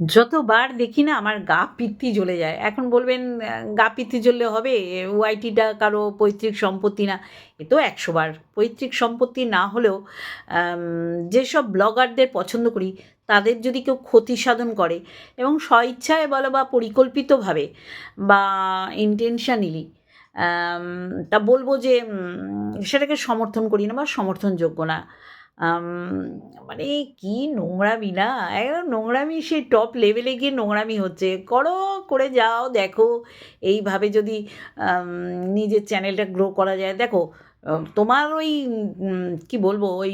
যতবার দেখি না আমার গা পিত্তি জ্বলে যায়। এখন বলবেন গা পিত্তি জ্বললে হবে? ওয়াইটিটা কারও পৈতৃক সম্পত্তি না। এ তো একশোবার। পৈতৃক সম্পত্তি না হলেও যেসব ব্লগারদের পছন্দ করি, তাদের যদি কেউ ক্ষতি সাধন করে এবং স্বইচ্ছায় বলো বা পরিকল্পিতভাবে বা ইন্টেনশনালি তা বলব যে সেটাকে সমর্থন করি না বা সমর্থনযোগ্য না। মানে কি নোংরামি না? একদম নোংরামি সেই টপ লেভেলে গিয়ে নোংরামি হচ্ছে। করো, করে যাও, দেখো। এইভাবে যদি নিজের চ্যানেলটা গ্রো করা যায়। দেখো তোমার ওই কি বলব, ওই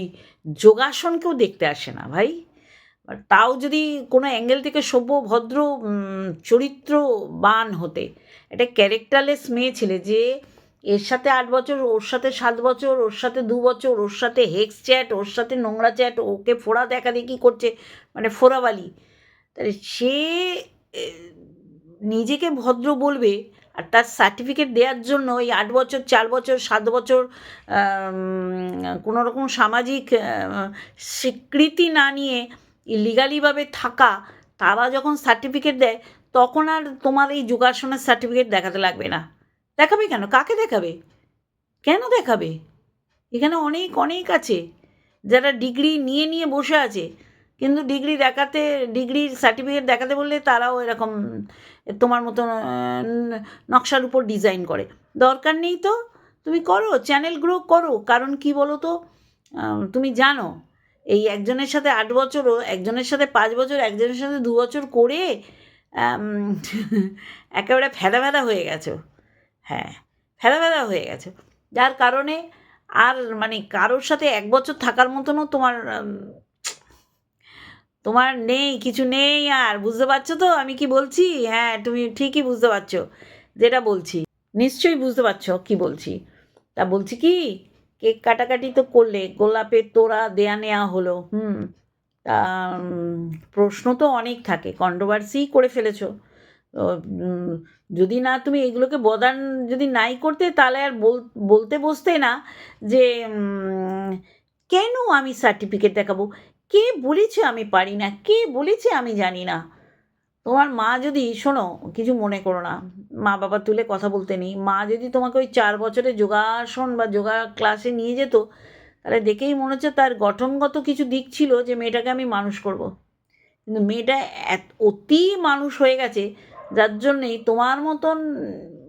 যোগাসন কেউ দেখতে আসে না ভাই। তাও যদি কোনো অ্যাঙ্গেল থেকে সভ্য, ভদ্র চরিত্রবান হতে, একটা ক্যারেক্টারলেস মেয়ে ছেলে যে এর সাথে আট বছর, ওর সাথে সাত বছর, ওর সাথে দু বছর, ওর সাথে হেক্স চ্যাট, ওর সাথে নোংরা চ্যাট, ওকে ফোড়া দেখা দেখি করছে? মানে ফোড়াবালি। তাহলে সে নিজেকে ভদ্র বলবে আর তার সার্টিফিকেট দেওয়ার জন্য ওই আট বছর, চার বছর, সাত বছর কোনো রকম সামাজিক স্বীকৃতি না নিয়ে ইলিগালিভাবে থাকা, তারা যখন সার্টিফিকেট দেয়, তখন আর তোমার এই যোগাসনের সার্টিফিকেট দেখাতে লাগবে না। দেখাবে কেন? কাকে দেখাবে? কেন দেখাবে? এখানে অনেক অনেক আছে। যারা ডিগ্রি নিয়ে নিয়ে বসে আছে কিন্তু ডিগ্রি দেখাতে ডিগ্রির সার্টিফিকেট দেখাতে বললে তারাও এরকম তোমার আহ, নকশার উপর ডিজাইন করে। দরকার নেই তো? তুমি করো চ্যানেল গ্রো করো। কারণ কি বলো তো তুমি জানো এই একজনের সাথে আট বছরও একজনের সাথে পাঁচ বছর একজনের সাথে দু বছর করে একেবারে ফেদা ফেদা হয়ে গেছো। হ্যাঁ ফেদা ফেদা হয়ে গেছে। যার কারণে আর মানে কারোর সাথে এক বছর থাকার মতনও তোমার তোমার নেই, কিছু নেই আর, বুঝতে পারছ তো? আমি কি বলছি? হ্যাঁ তুমি ঠিকই বুঝতে পারছ, যেটা বলছি। নিশ্চয়ই বুঝতে পারছ কি বলছি। তা বলছি কি, কেক কাটাকাটি তো করলে, গোলাপের তোড়া দেয়া নেওয়া হলো, হুম। তা প্রশ্ন তো অনেক থাকে কন্ট্রোভার্সি করে ফেলেছো। যদি না তুমি এগুলোকে বদান যদি নাই করতে, তাহলে আর বল- বলতে বসতে না যে কেন আমি সার্টিফিকেট দেখাবো? কে বলেছে আমি পারি না? কে বলেছে আমি জানি না? তোমার মা যদি, শোনো, কিছু মনে করো না। মা বাবা তুলে কথা বলতে নেই। মা যদি তোমাকে ওই চার বছরে যোগাসন বা যোগা ক্লাসে নিয়ে যেত, তাহলে দেখেই মনে হচ্ছে তার গঠনগত কিছু দিক ছিল যে মেয়েটাকে আমি মানুষ করব। কিন্তু মেয়েটা অতি মানুষ হয়ে গেছে যার জন্যেই তোমার মতন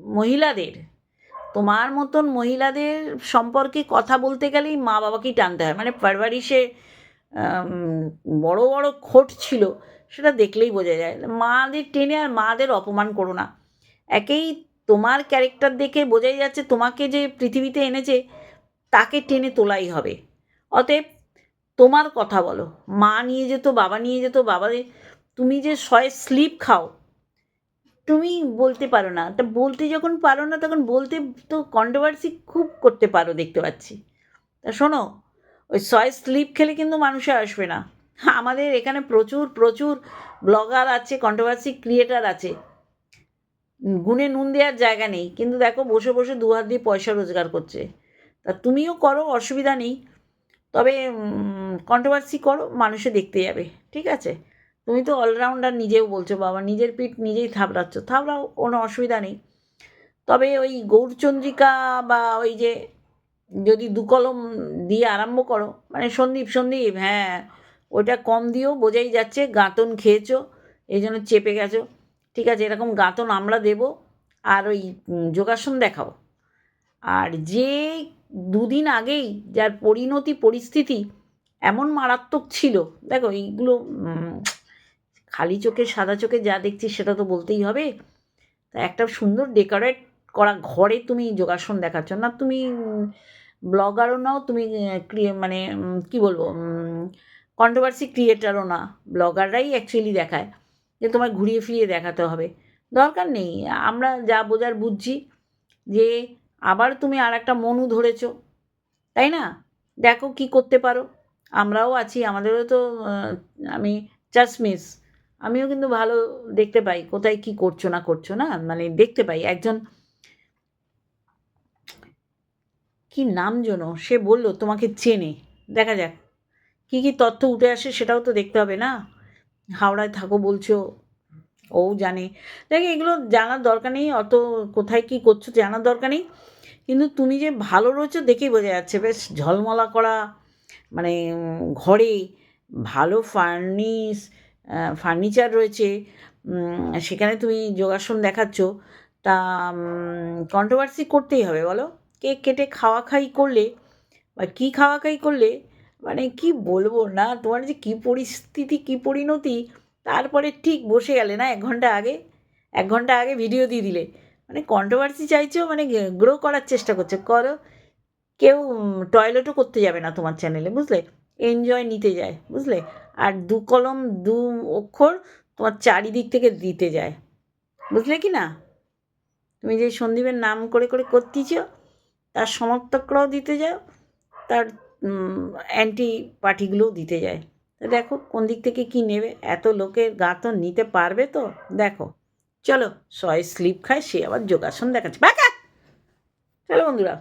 মহিলাদের তোমার মতন মহিলাদের সম্পর্কে কথা বলতে গেলেই মা বাবাকেই টানতে হয়। মানে আম, বড় বড় খোট ছিল সেটা দেখলেই বোঝা যায়। মাদের টেনে আর মাদের অপমান করো না। একেই তোমার ক্যারেক্টার দেখে বোঝাই যাচ্ছে তোমাকে যে পৃথিবীতে এনেছে তাকে টেনে তোলাই হবে। অতএব তোমার কথা বলো। মা নিয়ে যেত বাবা নিয়ে যেত বাবা তুমি যে শয়ে স্লিপ খাও তুমি বলতে পারো না। তা বলতে যখন পারো না, তখন বলতে তো কন্ট্রোভার্সি খুব করতে পারো দেখতে পাচ্ছি। তা শোনো, ওই ছয় স্লিপ খেলে কিন্তু মানুষে আসবে না। আমাদের এখানে প্রচুর প্রচুর ব্লগার আছে কন্ট্রোভার্সি ক্রিয়েটার আছে। গুণে নুন দেওয়ার জায়গা নেই, কিন্তু দেখো বসে বসে দু হাত দিয়ে পয়সা রোজগার করছে। তা তুমিও করো, অসুবিধা নেই। তবে কন্ট্রোভার্সি করো, মানুষে দেখতে যাবে, ঠিক আছে? তুমি তো অলরাউন্ডার নিজেও বলছো, বাবা। নিজের পিঠ নিজেই থাবড়াচ্ছ। থাবড়াও, কোনো অসুবিধা নেই। তবে ওই গৌরচন্দ্রিকা বা ওই যে যদি দু কলম দিয়ে আরম্ভ করো মানে সন্দীপ সন্দীপ হ্যাঁ ওটা কম দিও বোঝাই যাচ্ছে, গাঁতন খেয়েছো, এই জন্য চেপে গেছো। ঠিক আছে, এরকম গাঁতন আমরা দেবো আর ওই যোগাসন দেখাবো আর যে দুদিন আগেই যার পরিণতি, পরিস্থিতি এমন মারাত্মক ছিল, দেখো এইগুলো খালি চোখে সাদা চোখে যা দেখছি সেটা তো বলতেই হবে। তা একটা সুন্দর ডেকোরেট করা ঘরে তুমি যোগাসন দেখাচ্ছ না, তুমি ব্লগারও নাও, তুমি মানে কি বলব কন্ট্রোভার্সি ক্রিয়েটারও না ব্লগাররাই অ্যাকচুয়ালি দেখায় যে তোমার ঘুরিয়ে ফিরিয়ে দেখাতে হবে। দরকার নেই, আমরা যা বোঝার বুঝছি যে আবার তুমি আর একটা মনু ধরেছ, তাই না? দেখো কি করতে পারো, আমরাও আছি, আমাদেরও তো আমি চাষমিস আমিও কিন্তু ভালো দেখতে পাই, কোথায় কি করছ না করছ, না? মানে দেখতে পাই। একজন কি নাম যেন, সে বলল, তোমাকে চেনে। দেখা যাক, কি কি তথ্য উঠে আসে সেটাও তো দেখতে হবে, না? হাওড়ায় থাকো বলছো, ও জানে। দেখ, এগুলো জানার দরকার নেই, অত কোথায় কী করছ জানার দরকার নেই। কিন্তু তুমি যে ভালো রয়েছো দেখেই বোঝা যাচ্ছে, বেশ ঝলমলা করা মানে ঘরে ভালো ফার্নিশ ফার্নিচার রয়েছে সেখানে তুমি যোগাসন দেখাচ্ছ, তা কন্ট্রোভার্সি করতেই হবে বলো। কেক কেটে খাওয়া খাই করলে বা কী খাওয়া খাই করলে মানে কি বলব না, তোমার যে কী পরিস্থিতি, কী পরিণতি, তারপরে ঠিক বসে গেলে না, এক ঘণ্টা আগে, এক ঘণ্টা আগে ভিডিও দিয়ে দিলে। মানে কন্ট্রোভার্সি চাইছো মানে গ্রো করার চেষ্টা করছে। করো, কেউ টয়লেটও করতে যাবে না তোমার চ্যানেলে বুঝলে? এনজয় নিতে যায়, বুঝলে? আর দু কলম, দু অক্ষর তোমার চারিদিক থেকে দিতে যায়। বুঝলে কি না? তুমি যে সন্দীপের নাম করে করে করতেছ, তার সমর্থকরাও দিতে যাও তার অ্যান্টি পার্টিগুলোও দিতে যায়। দেখো কোন দিক থেকে কি নেবে? এত লোকের গা তো নিতে পারবে তো? দেখো, চলো সয় স্লিপ খায়, সে আবার যোগাসন দেখাচ্ছে। চলো বন্ধুরা।